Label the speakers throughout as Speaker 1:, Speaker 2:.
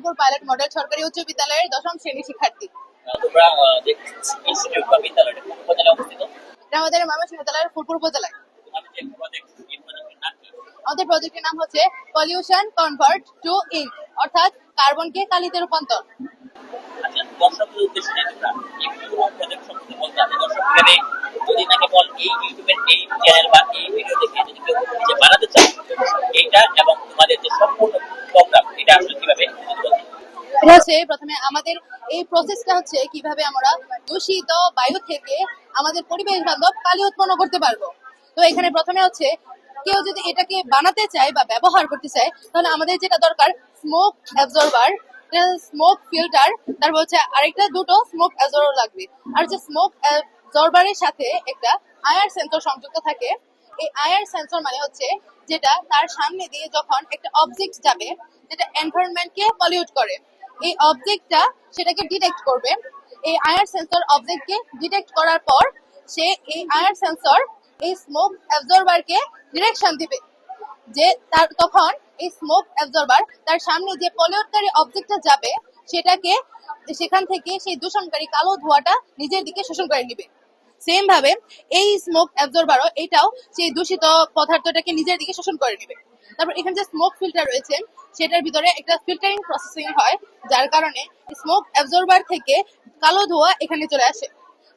Speaker 1: Phulpur pilot model সরকারি উচ্চ বিদ্যালয়ের দশম শ্রেণি শিক্ষার্থী। আমাদের ময়মনসিংহ বিদ্যালয়ের ফুলপুর উপজেলায়। আমাদের প্রজেক্টের নাম হচ্ছে পলিউশন কনভার্ট টু ইঙ্ক অর্থাৎ কার্বনকে কালিতে রূপান্তর।
Speaker 2: আচ্ছা যদি এই ইউটিউবের এই চ্যানেল বা এই ভিডিও দেখে যদি কেউ নিজে বানাতে চায় এইটা এবং তোমাদের যে সম্পূর্ণ প্রোগ্রাম এটা আসলে কীভাবে যদি বলতে
Speaker 1: এটা হচ্ছে প্রথমে আমাদের এই প্রসেসটা হচ্ছে কীভাবে আমরা দূষিত বায়ু থেকে আমাদের পরিবেশ বান্ধব কালি উৎপন্ন করতে পারব। তো এখানে প্রথমে হচ্ছে কেউ যদি এটাকে বানাতে চায় বা ব্যবহার করতে চায়, তাহলে আমাদের যেটা দরকার স্মোক অ্যাবজর্বার স্মোক ফিল্টার তারপর হচ্ছে আরেকটা দুটো স্মোক অ্যাবজর্বার লাগবে। আর হচ্ছে স্মোক অ্যাবজর্বারের সাথে একটা আয়ার সেন্সর সংযুক্ত থাকে। এই আয়ার সেন্সর মানে হচ্ছে যেটা তার সামনে দিয়ে যখন একটা অবজেক্ট যাবে, যেটা এনভায়রনমেন্টকে পলিউট করে। এই অবজেক্টটা সেটাকে ডিটেক্ট করবে। এই আয়ার সেন্সর অবজেক্টকে ডিটেক্ট করার পর সে এই আয়ার সেন্সর এই স্মোক অ্যাবজর্বারকে ডিরেকশন দিবে। যে তার তখন এই স্মোক অ্যাবজর্বার তার সামনে যে পলিউটকারী অবজেক্টটা যাবে, সেটাকে সেখান থেকে সেই দূষণকারী কালো ধোঁয়াটা নিজের দিকে শোষণ করে নিবে। সেম ভাবে এই স্মোক অ্যাবজর্বারও এটাও সেই দূষিত পদার্থটাকে নিজের দিকে শোষণ করে নেবে। তারপর এখানে যে স্মোক ফিল্টার রয়েছে, সেটার ভিতরে একটা ফিল্টারিং প্রসেসিং হয়, যার কারণে স্মোক অ্যাবজর্বার থেকে কালো ধোঁয়া এখানে চলে আসে।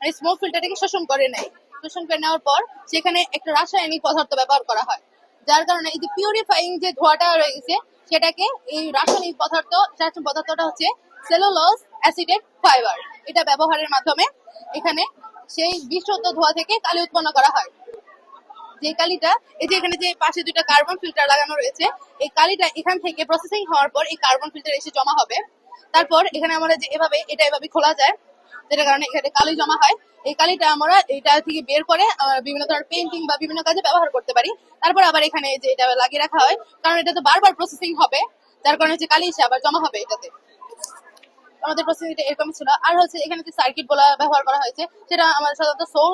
Speaker 1: আর স্মোক ফিল্টারটাকে শোষণ করে নেয়। শোষণ করে নেওয়ার পর সেখানে একটা রাসায়নিক পদার্থ ব্যবহার করা হয়। যার কারণে এই যে পিউরিফাইং যে ধোঁয়াটা রয়েছে, সেটাকে এই রাসায়নিক পদার্থ রাসায়নিক পদার্থটা হচ্ছে সেলুলোজ অ্যাসিডেট ফাইবার এটা ব্যবহারের মাধ্যমে এখানে সেই বিশুদ্ধ ধোঁয়া থেকে কালি উৎপন্ন করা হয়। যে কালিটা, এই যে এখানে যে পাশে দুইটা কার্বন ফিল্টার লাগানো রয়েছে, এই কালিটা এখান থেকে প্রসেসিং হওয়ার পর এই কার্বন ফিল্টার এসে জমা হবে। তারপর এখানে আমরা যে এভাবে, এটা এভাবে খোলা যায়, যেটার কারণে এখানে কালি জমা হয়। এই কালিটা আমরা এটা থেকে বের করে বিভিন্ন ধরনের পেন্টিং বা বিভিন্ন কাজে ব্যবহার করতে পারি। তারপর আবার এখানে যে এটা লাগিয়ে রাখা হয়, কারণ এটা তো বারবার প্রসেসিং হবে, যার কারণে হচ্ছে কালি এসে আবার জমা হবে এটাতে। আমাদের প্রসেসিংটা এরকমই ছিল। আর হচ্ছে এখানে যে সার্কিটগুলা ব্যবহার করা হয়েছে সেটা আমরা সাধারণত সৌর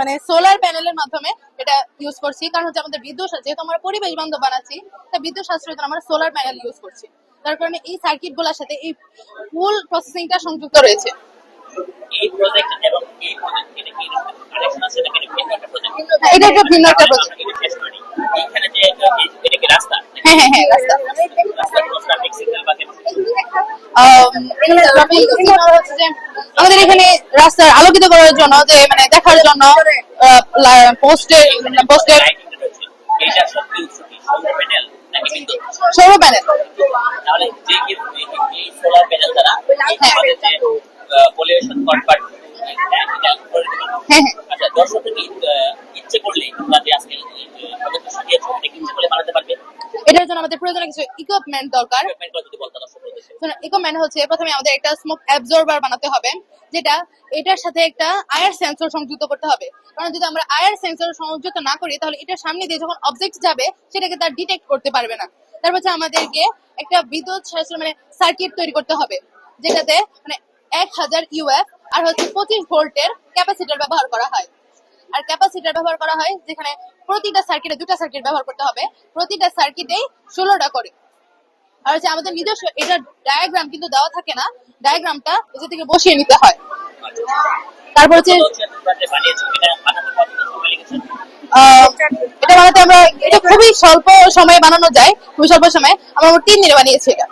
Speaker 1: মানে সোলার প্যানেলের মাধ্যমে এটা ইউজ করছি। কারণ হচ্ছে আমাদের বিদ্যুৎ যেহেতু আমরা পরিবেশ বান্ধব বানাচ্ছি তা বিদ্যুৎ সাশ্রয়ের জন্য আমরা সোলার প্যানেল ইউজ করছি। তার কারণে এই সার্কিটগুলার সাথে এই ফুল প্রসেসিংটা সংযুক্ত রয়েছে।
Speaker 2: এই প্রজেক্ট এবং এই প্রজেক্ট এটা একটা প্রজেক্ট
Speaker 1: এটা একটা ভিন্ন একটা প্রজেক্ট হ্যাঁ হ্যাঁ হ্যাঁ রাস্তা। আমাদের এখানে রাস্তা আলোকিত করার জন্য যে মানে দেখার জন্য পোস্টের পোস্টের
Speaker 2: কি? সৌর প্যানেল তাহলে যে এই সোলার প্যানেল দ্বারা
Speaker 1: হ্যাঁ।
Speaker 2: আমাদের যে পলিউশন কনভার্ট করে দিবে
Speaker 1: হ্যাঁ হ্যাঁ।
Speaker 2: আচ্ছা দর্শকের ইচ্ছে করলে তোমরা যে আজকে এই প্রজেক্ট সাজিয়েছো এটা কি ইচ্ছে করলে বানাতে পারবে
Speaker 1: এটার জন্য আমাদের প্রয়োজনে কিছু ইকুইপমেন্ট দরকার। ইকুইপমেন্ট হচ্ছে প্রথমে আমাদের একটা স্মোক অ্যাবজর্বার বানাতে হবে যেটা এটার সাথে একটা আয়ার সেন্সর সংযুক্ত করতে হবে। কারণ যদি আমরা আয়ার সেন্সর সংযুক্ত না করি তাহলে এটার সামনে দিয়ে যখন অবজেক্ট যাবে সেটাকে তার ডিটেক্ট করতে পারবে না। তারপর হচ্ছে আমাদেরকে একটা বিদ্যুৎ মানে সার্কিট তৈরি করতে হবে যেটাতে মানে এক হাজার ইউএফ আর হচ্ছে পঁচিশ ভোল্টের ক্যাপাসিটার ব্যবহার করা হয়। আর ক্যাপাসিটার ব্যবহার করা হয়, যেখানে প্রতিটা সার্কিটে দুটা সার্কিট ব্যবহার করতে হবে। প্রতিটা সার্কিটেই ষোলোটা করে। আর হচ্ছে আমাদের নিজস্ব, এটা ডায়াগ্রাম কিন্তু দেওয়া থাকে না। ডায়াগ্রামটা নিজে থেকে বসিয়ে নিতে হয়। তারপর হচ্ছে
Speaker 2: এটা বানাতে
Speaker 1: আমরা, এটা খুবই স্বল্প সময়ে বানানো যায়, খুবই স্বল্প সময়ে। আমরা তিন দিনে বানিয়েছি এটা।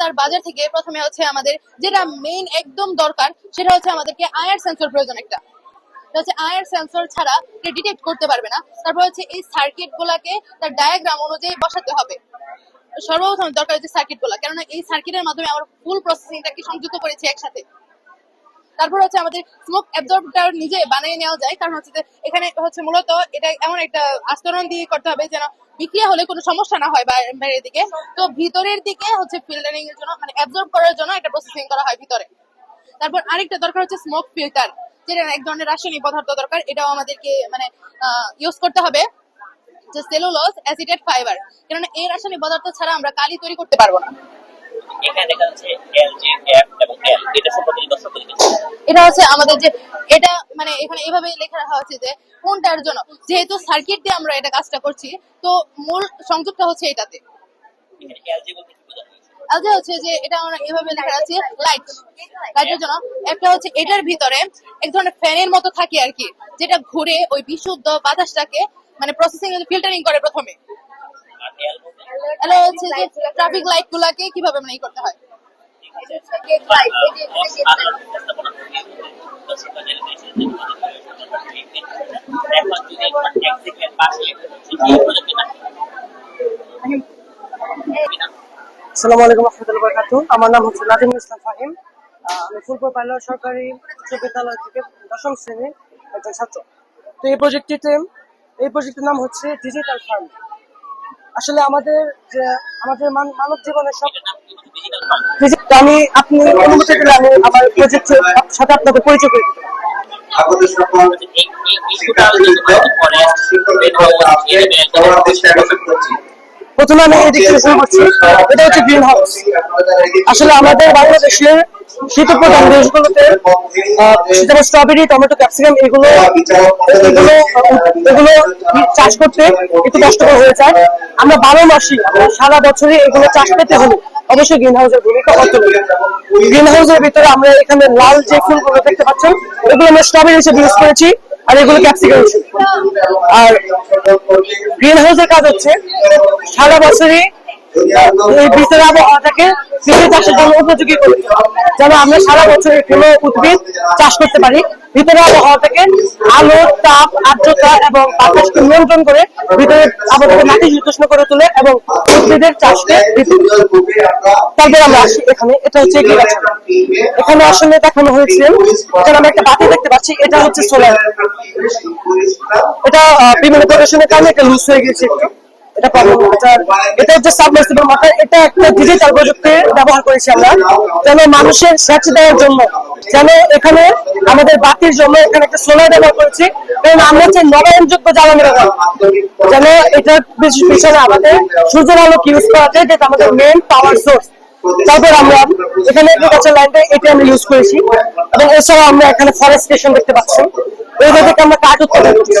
Speaker 2: তার বাজার থেকে
Speaker 1: প্রথমে হচ্ছে আমাদের যেটা মেইন একদম দরকার, সেটা হচ্ছে আমাদেরকে আয়ার সেন্সর প্রয়োজন একটা। হচ্ছে আয়ার সেন্সর ছাড়া ডিটেক্ট করতে পারবে না। তারপর হচ্ছে এই সার্কিট গুলাকে তার ডায়াগ্রাম অনুযায়ী বসাতে হবে। সর্বপ্রথম দরকার হচ্ছে সার্কিটগুলা, কেননা এই সার্কিটের মাধ্যমে আমরা ফুল প্রসেসিংটাকে সংযুক্ত করেছি একসাথে? তারপর হচ্ছে আমাদের স্মোক নিজে বানিয়ে নেওয়া যায়, কারণ হচ্ছে এখানে হচ্ছে মূলত এটা এমন একটা আস্তরণ দিয়ে করতে হবে যেন বিক্রিয়া হলে কোনো সমস্যা না হয় বাইরে- বাইরের দিকে তো ভিতরের দিকে হচ্ছে ফিল্টারিং এর জন্য মানে অ্যাবজর্ব করার জন্য একটা প্রসেসিং করা হয় ভিতরে। তারপর আরেকটা দরকার হচ্ছে স্মোক ফিল্টার যেটা এক ধরনের রাসায়নিক পদার্থ দরকার, এটাও আমাদেরকে মানে ইউজ করতে হবে। যে সেলুলোজ অ্যাসিডেট ফাইবার কেননা এই রাসায়নিক পদার্থ ছাড়া আমরা কালি তৈরি করতে পারব না।
Speaker 2: এখানে দেখা যাচ্ছে এল জি এফ এবং এল এটা সম্পর্কে দর্শক
Speaker 1: এটা হচ্ছে আমাদের যে এটা মানে এখানে এভাবে লেখা রাখা হচ্ছে যে কোনটার জন্য যেহেতু সার্কিট দিয়ে আমরা এটা কাজটা করছি তো মূল সংযোগটা হচ্ছে এটাতে।
Speaker 2: বলতে কি হয়েছে?
Speaker 1: হচ্ছে যে এটা আমরা এভাবে লেখা আছে লাইট লাইটের জন্য একটা হচ্ছে এটার ভিতরে এক ধরনের ফ্যানের মতো থাকে আর কি যেটা ঘুরে ওই বিশুদ্ধ বাতাসটাকে মানে প্রসেসিং ফিল্টারিং করে প্রথমে।
Speaker 2: এল
Speaker 1: এটা হচ্ছে যে ট্রাফিক লাইট গুলাকে কীভাবে মানে করতে হয়?
Speaker 3: আসসালামু আলাইকুম রহমতুল্লাহ বরকাতু আমার নাম হচ্ছে নাজিমুল ইসলাম ফাহিম। আমি ফুলপুর পাইলট সরকারি উচ্চ বিদ্যালয় থেকে দশম শ্রেণির একজন ছাত্র। তো এই প্রজেক্টটিতে এই প্রজেক্টের নাম হচ্ছে ডিজিটাল ফার্ম আসলে আমাদের যে আমাদের মান- মানব জীবনের সব আমি আপনি অনুমতি দিলে আমি আমার প্রজেক্টের সাথে আপনাকে পরিচয় করে।
Speaker 4: আমাদের সকল করছি
Speaker 3: প্রথমে আমি এদিক থেকে শুরু করছি। এটা হচ্ছে গ্রিন হাউস আসলে আমাদের বাংলাদেশের শীত প্রধান দেশগুলোতে যেমন স্ট্রবেরি টমেটো ক্যাপসিকাম এগুলো এগুলো এগুলো চাষ করতে একটু কষ্টকর হয়ে যায়। আমরা বারো মাসই সারা বছরই এগুলো চাষ পেতে হলে অবশ্যই গ্রিন হাউসের ভূমিকা অর্থনীতি গ্রিন হাউসের ভিতরে আমরা এখানে লাল যে ফুলগুলো দেখতে পাচ্ছেন এগুলো আমরা স্ট্রবেরি হিসেবে ইউজ করেছি আর এগুলো ক্যাপসিকাম হিসেবে। আর গ্রিন হাউসের কাজ হচ্ছে, সারা বছরই এই ভিতরে আবহাওয়াটাকে চাষের জন্য উপযোগী করে তোলা। যেন আমরা সারা বছর কোনো উদ্ভিদ চাষ করতে পারি ভিতরে আবহাওয়াটাকে আলো, তাপ, আর্দ্রতা এবং বাতাসকে নিয়ন্ত্রণ করে ভিতরে আবহাওয়াকে মাটি সুতোষ্ণ করে তোলে এবং উদ্ভিদের চাষকে। তারপর আমরা আসি এখানে, এটা হচ্ছে এগ্রিকালচার এখানে আসলে দেখানো হয়েছে, এখানে আমরা একটা বাতি দেখতে পাচ্ছি, এটা হচ্ছে সোলার এটা বিভিন্ন প্রদর্শনের কারণে এটা লুজ হয়ে গেছে একটু। এটা প্রবলেম এটা এটা হচ্ছে সাবমার্সিবল এটা একটা ডিজিটাল প্রযুক্তি ব্যবহার করেছি আমরা। যেন মানুষের দেওয়ার জন্য, যেন এখানে আমাদের বাতির জন্য এখানে একটা সোলার ব্যবহার করেছি। আমরা হচ্ছে নবায়নযোগ্য জ্বালানি ব্যবহার যেন পিছ- পিছনে আমাদের সূর্যের আলো ইউজ করা যেটা আমাদের মেন পাওয়ার সোর্স তারপর আমরা এখানে এগ্রিকালচার লাইনটা এটা আমরা ইউজ করেছি। এবং এছাড়াও আমরা এখানে ফরেস্টেশন দেখতে পাচ্ছি। এইটা থেকে আমরা কাঠ উৎপাদন করছি।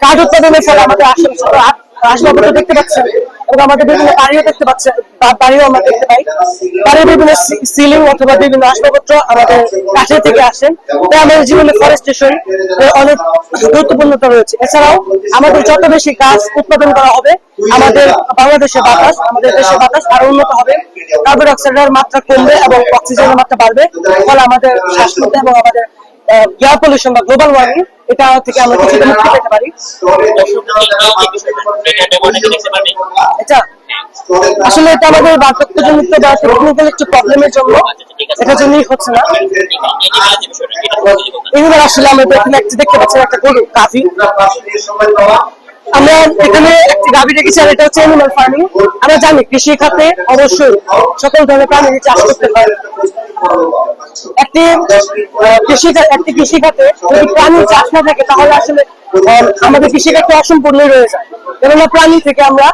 Speaker 3: কাঠ উৎপাদনের ফলে আমাদের আশেপাশে তো আ- আসবাবপত্র দেখতে পাচ্ছেন এবং আমাদের বিভিন্ন বাড়িও দেখতে পাচ্ছেন বাড়িও আমরা দেখতে পাই। বাড়ির বিভিন্ন সিলিং অথবা বিভিন্ন আসবাবপত্র আমাদের কাঠের থেকে আসেন তাই আমাদের জীবনে ফরেস্টেশন অনেক গুরুত্বপূর্ণতা রয়েছে। এছাড়াও আমাদের যত বেশি গাছ উৎপাদন করা হবে, আমাদের বাংলাদেশের বাতাস, আমাদের দেশের বাতাস আরও উন্নত হবে। কার্বন ডাইঅক্সাইডের মাত্রা কমবে এবং অক্সিজেনের মাত্রা বাড়বে। ফলে আমাদের শ্বাসকষ্ট এবং আমাদের এয়ার পলিউশন বা গ্লোবাল ওয়ার্মিং এটা থেকে আমরা পারি। এটা আসলে এটা আমাদের বা টেকনিক্যাল একটু প্রবলেমের জন্য। এটা জন্যই হচ্ছে না। আসলে আমরা দেখতে পাচ্ছি, একটা গরু, গাভি। আমরা এখানে একটি এটা হচ্ছে অ্যানিমাল ফার্মিং আমরা জানি কৃষি খাতে অবশ্যই সকল ধরনের প্রাণী চাষ করতে হয় একটি কৃষি একটি কৃষি খাতে যদি প্রাণী চাষ না থাকে তাহলে আসলে আমাদের কৃষি খাতে অসম্পূর্ণই রয়ে যায়। কেননা প্রাণী থেকে আমরা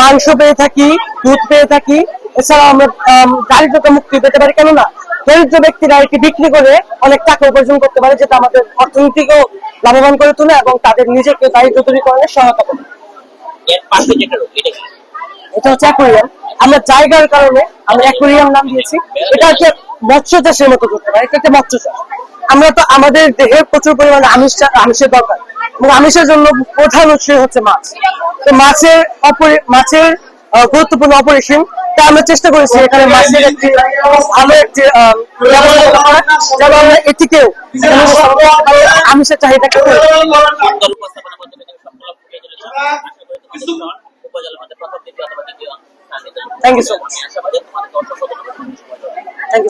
Speaker 3: মাংস পেয়ে থাকি দুধ পেয়ে থাকি। এছাড়া আমরা আম, দারিদ্রতা মুক্তি পেতে পারি। কেননা দরিদ্র ব্যক্তিরা এটি বিক্রি করে অনেক টাকা উপার্জন করতে পারে যেটা আমাদের অর্থনীতিকেও লাভবান করে তোলে এবং তাদের নিজেকে দারিদ্র দূরীকরণে সহায়তা করে।
Speaker 2: এটা
Speaker 3: হচ্ছে অ্যাকোরিয়াম। আমরা জায়গার কারণে আমরা অ্যাকোরিয়াম নাম দিয়েছি। এটা হচ্ছে মৎস্য চাষের মতো করতে পারে এটা একটা মৎস্য চাষ। আমরা তো আমাদের দেহে প্রচুর পরিমাণে আমিষ আমিষের দরকার। এবং আমিষের জন্য প্রধান উৎস হচ্ছে মাছ। তো মাছের অপরি- মাছের গুরুত্বপূর্ণ অপরিসীম। তাই আমরা চেষ্টা করেছি এখানে মাছের একটি, ভালো একটি যেন আমরা এটিকেও আমিষের চাহিদাকে থ্যাংক ইউ
Speaker 2: সো উপস্থাপনা